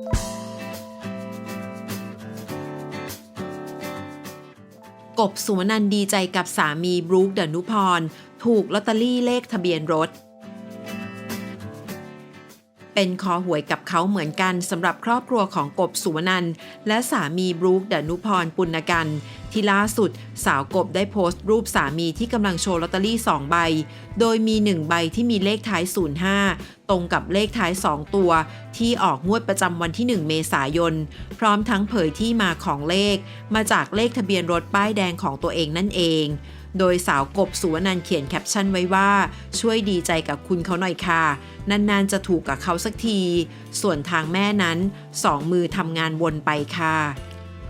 กบสุวนันดีใจกับสามีบรูคเดนุพร ถูกลอตเตอรี่เลขทะเบียนรถ เป็นคอหวยกับเขาเหมือนกันสำหรับครอบครัวของกบสุวนันและสามีบรูคเดนุพรปุณกันที่ล่าสุดสาวกบได้โพสต์รูปสามีที่กำลังโชว์ลอตเตอรี่ 2 ใบ โดยมี 1 ใบที่มีเลขท้าย 05 ตรงกับเลขท้าย 2 ตัว ที่ออกงวดประจำวันที่ 1 เมษายน พร้อมทั้งเผยที่มาของเลข มาจากเลขทะเบียนรถป้ายแดงของตัวเองนั่นเองโดยสาวกบสุวนันเขียนแคปชั่นไว้ว่า ช่วยดีใจกับคุณเขาหน่อยค่ะ นานๆจะถูกกับเขาสักที ส่วนทางแม่นั้นสองมือทำงานวนไปค่ะ